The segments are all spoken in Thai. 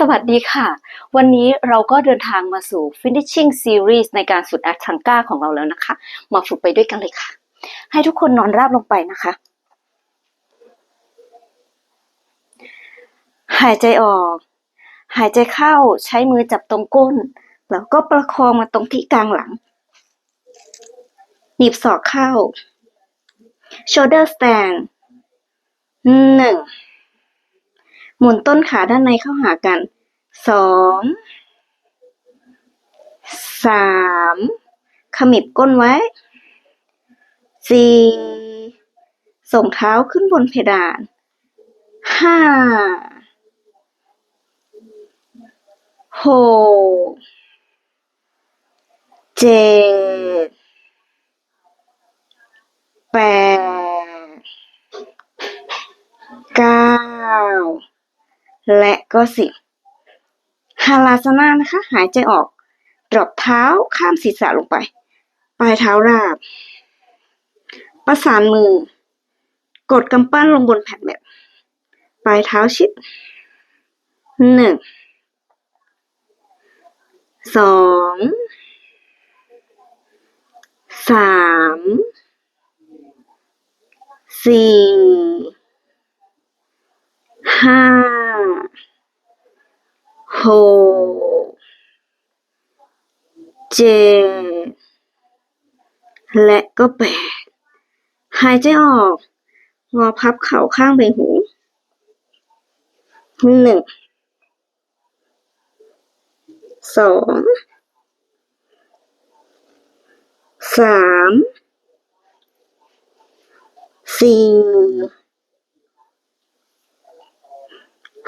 สวัสดีค่ะ วันนี้เราก็เดินทางมาสู่ finishing series ในการฝึกแอคทังก้าของเราแล้วนะคะ มาฝึกไปด้วยกันเลยค่ะ ให้ทุกคนนอนราบลงไปนะคะ หายใจออก หายใจเข้าใช้มือจับตรงก้น แล้วก็ประคองมาตรงที่กลางหลัง หนีบศอกเข้า shoulder stand หนึ่ง มุนต้นขาด้านในเข้าหากันสองสามขมิบก้นไว้สี่ส่งเท้าขึ้นบนเพดานห้าหกเจ็ดแปดเก้า และก็สิบฮาลาสนานะคะ หายใจออกดรอปเท้าข้ามศีรษะลงไป ปลายเท้าราบ ประสานมือ กดกำปั้นลงบนแผ่นแบบ ปลายเท้าชิดหนึ่งสองสามสี่ห้า หกเจ็ดและก็แปดหายใจออก งอพับเข่าข้างใบหูหนึ่งสองสามสี่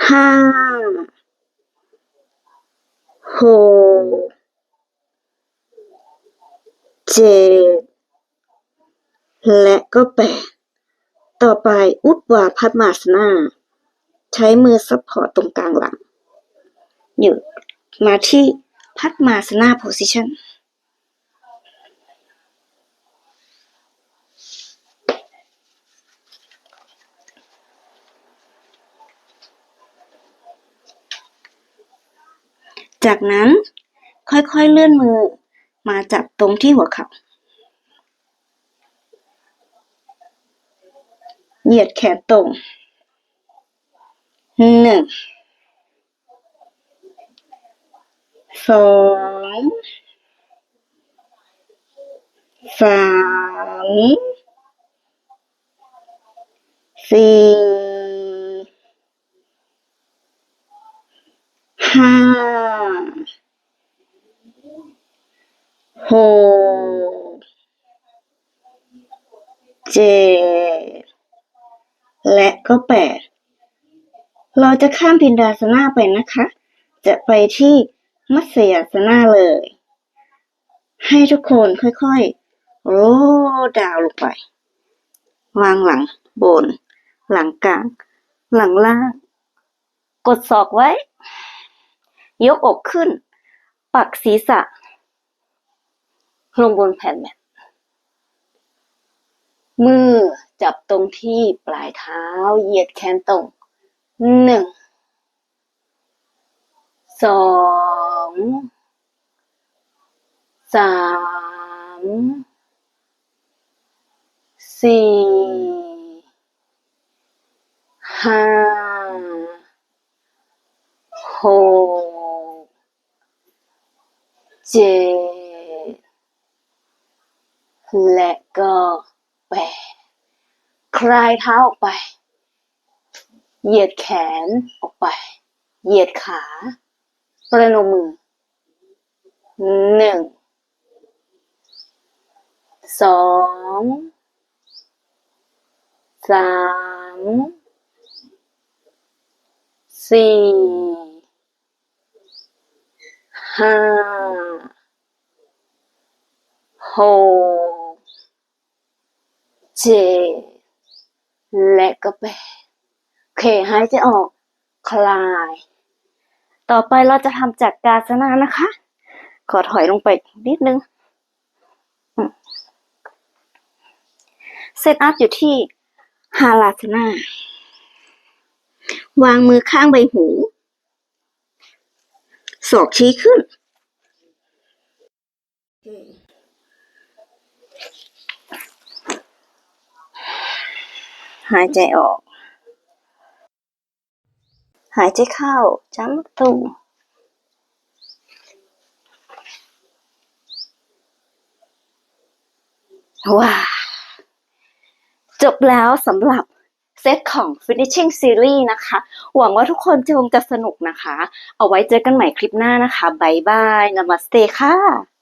ห้า หกเจ็ดและก็แปดต่อไปอุดวาพัดมาสนา ใช้มือซัพพอร์ตตรงกลางหลังหยุดมาที่พัดมาสนาโพซิชัน จากนั้นค่อยๆเลื่อนมือมาจับตรงที่หัวเข่า เหยียดแขนตรง หนึ่ง สอง สาม สี่ ห้า หกเจ็ดและก็แปดเราจะข้ามพินดาสนาไปนะคะ จะไปที่มัสยาสนาเลย ให้ทุกคนค่อยๆ โรดาวลงไป วางหลังบน หลังกลาง หลังล่าง กดศอกไว้ ยกอกขึ้น ปักศีรษะ ลงบนแผ่นแมทมือจับตรงที่ปลายเท้าเหยียดแขนตรงหนึ่งสองสามสี่ห้าหกเจ็ด และก็แปดคลายเท้าออกไป เหยียดแขนออกไป เหยียดขา ประนมมือหนึ่งสองสามสี่ห้าหก และก็แปดโอเคหายใจออก คลาย ต่อไปเราจะทำจากกาสนานะคะ ขอถอยลงไปนิดนึงเซตอัพอยู่ที่ฮาลาสนาวางมือข้างใบหู ศอกชี้ขึ้น หายใจออก หายใจเข้าจ้ำตูว้าจบแล้วสำหรับเซตของ Finishing Series นะคะ หวังว่าทุกคนจะคงจะสนุกนะคะ เอาไว้เจอกันใหม่คลิปหน้านะคะบายบาย นามัสเตค่ะ